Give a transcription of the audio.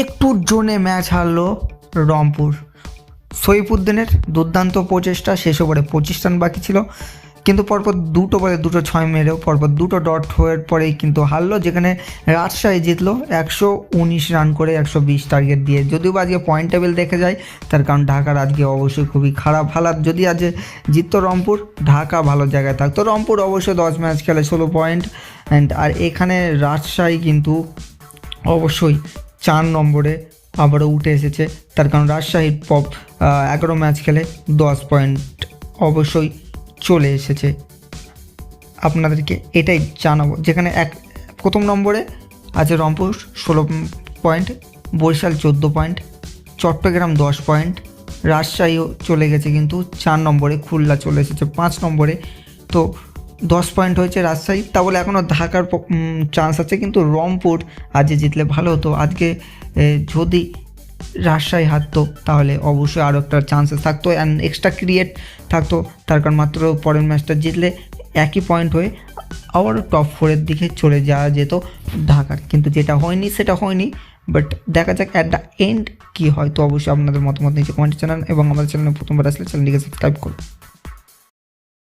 একটুর জোনে ম্যাচ হারলো রংপুর। সৈফুদ্দিনের দুর্দান্ত প্রচেষ্টা, শেষ ওভারে পঁচিশ রান বাকি ছিল। কিন্তু পরপর দুটো বলে দুটো ছয় মেরেও, পরপর দুটো ডট হওয়ার পরেই কিন্তু হারলো, যেখানে রাজশাহী জিতলো একশো উনিশ রান করে একশো বিশ টার্গেট দিয়ে। যদিও আজকে পয়েন্ট টেবিল দেখে যায়, তার কারণ ঢাকার আজকে অবশ্যই খুবই খারাপ হালাত। যদি আজ জিততো রংপুর, ঢাকা ভালো জায়গায় থাকতো। রংপুর অবশ্যই দশ ম্যাচ খেলে ষোলো পয়েন্ট অ্যান্ড আর এখানে রাজশাহী কিন্তু অবশ্যই চার নম্বরে আবারও উঠে এসেছে। তার কারণ রাজশাহীর পপ এগারো ম্যাচ খেলে দশ পয়েন্ট অবশ্যই চলে এসেছে। আপনাদেরকে এটাই জানাব। যেখানে এক, প্রথম নম্বরে আছে রংপুর, ষোলো পয়েন্ট, বরিশাল চোদ্দ পয়েন্ট, চট্টগ্রাম দশ পয়েন্ট, রাজশাহীও চলে গেছে কিন্তু চার নম্বরে খুলনা চলে এসেছে পাঁচ নম্বরে। তো দশ পয়েন্ট হয়েছে রাজশাহী। তা বলে এখনও ঢাকার চান্স আছে। কিন্তু রংপুর আজকে জিতলে ভালো হতো। আজকে যদি রাজশাহী হারতো, তাহলে অবশ্যই আরও একটা চান্সেস থাকতো অ্যান্ড এক্সট্রা ক্রিয়েট থাকতো। তার কারণ মাত্র পরের ম্যাচটা জিতলে একই পয়েন্ট হয়ে আবারও টপ ফোরের দিকে চলে যাওয়া যেত ঢাকার। কিন্তু যেটা হয়নি, সেটা হয়নি। বাট দেখা যাক অ্যাট দ্য এন্ড কী হয়। তো অবশ্যই আপনাদের মতামত নিচে কমেন্টে জানান এবং আমাদের চ্যানেলে প্রথমবার আসলে চ্যানেলটিকে সাবস্ক্রাইব করুন।